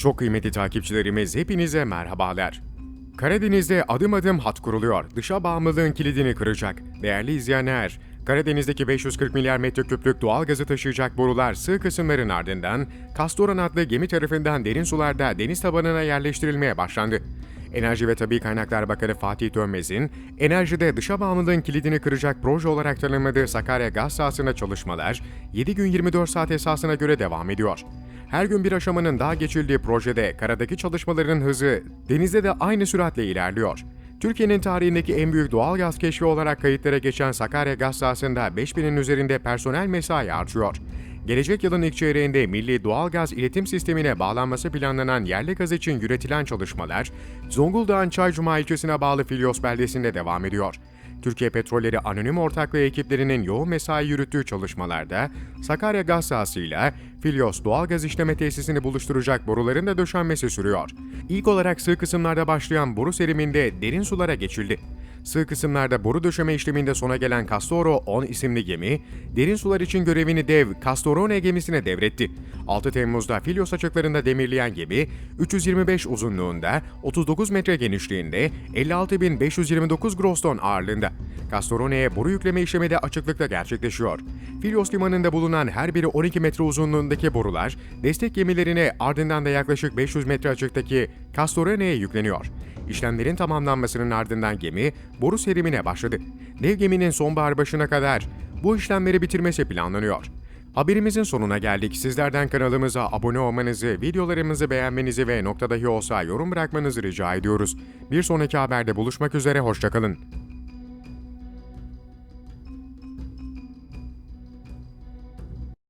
Çok kıymetli takipçilerimiz hepinize merhabalar. Karadeniz'de adım adım hat kuruluyor. Dışa bağımlılığın kilidini kıracak. Değerli izleyenler, Karadeniz'deki 540 milyar metreküplük doğal gazı taşıyacak borular sığ kısımların ardından Kastoran adlı gemi tarafından derin sularda deniz tabanına yerleştirilmeye başlandı. Enerji ve Tabi Kaynaklar Bakanı Fatih Dönmez'in enerjide dışa bağımlılığın kilidini kıracak proje olarak tanımladığı Sakarya gaz sahasında çalışmalar 7 gün 24 saat esasına göre devam ediyor. Her gün bir aşamanın daha geçildiği projede karadaki çalışmaların hızı denizde de aynı süratle ilerliyor. Türkiye'nin tarihindeki en büyük doğal gaz keşfi olarak kayıtlara geçen Sakarya gaz sahasında 5000'in üzerinde personel mesai harcıyor. Gelecek yılın ilk çeyreğinde Milli Doğalgaz İletim Sistemi'ne bağlanması planlanan yerli gaz için yürütülen çalışmalar, Zonguldak'ın Çaycuma ilçesine bağlı Filyos beldesinde devam ediyor. Türkiye Petrolleri Anonim Ortaklığı ekiplerinin yoğun mesai yürüttüğü çalışmalarda Sakarya gaz sahasıyla Filyos doğalgaz işleme tesisini buluşturacak boruların da döşenmesi sürüyor. İlk olarak sığ kısımlarda başlayan boru seriminde derin sulara geçildi. Sığ kısımlarda boru döşeme işleminde sona gelen Castoro 10 isimli gemi, derin sular için görevini dev Castorone gemisine devretti. 6 Temmuz'da Filyos açıklarında demirleyen gemi, 325 uzunluğunda, 39 metre genişliğinde, 56.529 gross ton ağırlığında. Castorone'ye boru yükleme işlemi de açıklıkta gerçekleşiyor. Filyos limanında bulunan her biri 12 metre uzunluğundaki borular, destek gemilerine ardından da yaklaşık 500 metre açıktaki Castorone'ye yükleniyor. İşlemlerin tamamlanmasının ardından gemi boru serimine başladı. Dev geminin sonbahar başına kadar bu işlemleri bitirmesi planlanıyor. Haberimizin sonuna geldik. Sizlerden kanalımıza abone olmanızı, videolarımızı beğenmenizi ve nokta dahi olsa yorum bırakmanızı rica ediyoruz. Bir sonraki haberde buluşmak üzere, hoşçakalın.